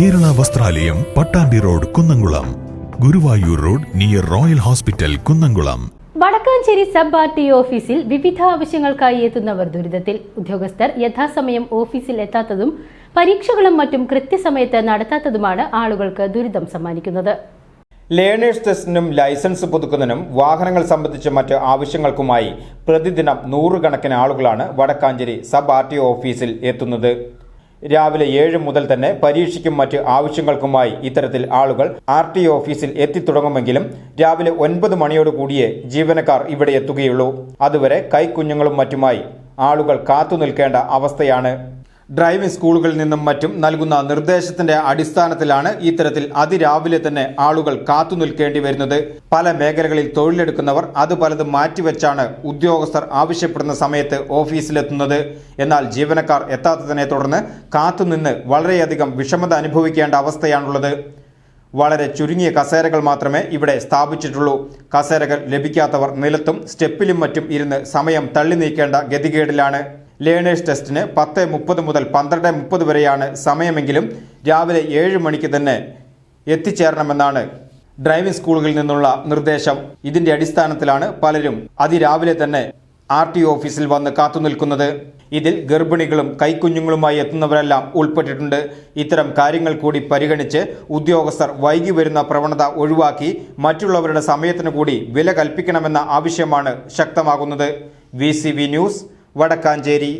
ദേവാലയം Pattambi road Kunnamkulam. Guruvayur road near royal hospital Kunnamkulam. Vadakkanchery sub R T ഓഫീസിൽ വിവിധ ആവശ്യങ്ങൾക്കായി എത്തുന്നവർ ദുരിതത്തിൽ. ഉദ്യോഗസ്ഥർ യഥാസമയം ഓഫീസിൽ എത്താത്തതും പരീക്ഷകളും മറ്റും കൃത്യസമയത്ത് നടത്താത്തതുമാണ് ആളുകൾക്ക് ദുരിതം സമ്മാനിക്കുന്നത്. ലേണേഴ്സ് ടെസ്റ്റിനും ലൈസൻസ് പുതുക്കുന്നതിനും വാഹനങ്ങൾ സംബന്ധിച്ച മറ്റ് ആവശ്യങ്ങൾക്കുമായി പ്രതിദിനം നൂറുകണക്കിന് ആളുകളാണ് വടക്കാഞ്ചേരി സബ് ആർ ടി ഓഫീസിൽ എത്തുന്നത്. രാവിലെ ഏഴ് മുതൽ തന്നെ പരീക്ഷയ്ക്കും മറ്റ് ആവശ്യങ്ങൾക്കുമായി ഇത്തരത്തിൽ ആളുകൾ ആർ ടി ഓഫീസിൽ എത്തിത്തുടങ്ങുമെങ്കിലും രാവിലെ ഒൻപത് മണിയോട് കൂടിയേ ജീവനക്കാർ ഇവിടെ എത്തുകയുള്ളൂ. അതുവരെ കൈക്കുഞ്ഞുങ്ങളും മറ്റുമായി ആളുകൾ കാത്തു നിൽക്കേണ്ട അവസ്ഥയാണ്. ഡ്രൈവിംഗ് സ്കൂളുകളിൽ നിന്നും മറ്റും നൽകുന്ന നിർദ്ദേശത്തിന്റെ അടിസ്ഥാനത്തിലാണ് ഇത്തരത്തിൽ അതിരാവിലെ തന്നെ ആളുകൾ കാത്തു നിൽക്കേണ്ടി വരുന്നത്. പല മേഖലകളിൽ തൊഴിലെടുക്കുന്നവർ അത് പലതും മാറ്റിവെച്ചാണ് ഉദ്യോഗസ്ഥർ ആവശ്യപ്പെടുന്ന സമയത്ത് ഓഫീസിലെത്തുന്നത്. എന്നാൽ ജീവനക്കാർ എത്താത്തതിനെ തുടർന്ന് കാത്തുനിന്ന് വളരെയധികം വിഷമത അനുഭവിക്കേണ്ട അവസ്ഥയാണുള്ളത്. വളരെ ചുരുങ്ങിയ കസേരകൾ മാത്രമേ ഇവിടെ സ്ഥാപിച്ചിട്ടുള്ളൂ. കസേരകൾ ലഭിക്കാത്തവർ നിലത്തും സ്റ്റെപ്പിലും മറ്റും ഇരുന്ന് സമയം തള്ളി നീക്കേണ്ട ഗതികേടിലാണ്. ലേണേഴ്സ് ടെസ്റ്റിന് പത്ത് മുപ്പത് മുതൽ പന്ത്രണ്ട് മുപ്പത് വരെയാണ് സമയമെങ്കിലും രാവിലെ ഏഴ് മണിക്ക് തന്നെ എത്തിച്ചേരണമെന്നാണ് ഡ്രൈവിംഗ് സ്കൂളുകളിൽ നിന്നുള്ള നിർദ്ദേശം. ഇതിന്റെ അടിസ്ഥാനത്തിലാണ് പലരും അതിരാവിലെ തന്നെ ആർ ടി ഓഫീസിൽ വന്ന് കാത്തുനിൽക്കുന്നത് ഇതിൽ ഗർഭിണികളും കൈക്കുഞ്ഞുങ്ങളുമായി എത്തുന്നവരെല്ലാം ഉൾപ്പെട്ടിട്ടുണ്ട്. ഇത്തരം കാര്യങ്ങൾ കൂടി പരിഗണിച്ച് ഉദ്യോഗസ്ഥർ വൈകി വരുന്ന പ്രവണത ഒഴിവാക്കി മറ്റുള്ളവരുടെ സമയത്തിന് കൂടി വില കൽപ്പിക്കണമെന്ന ആവശ്യമാണ് ശക്തമാകുന്നത്. V news Vadakkanchery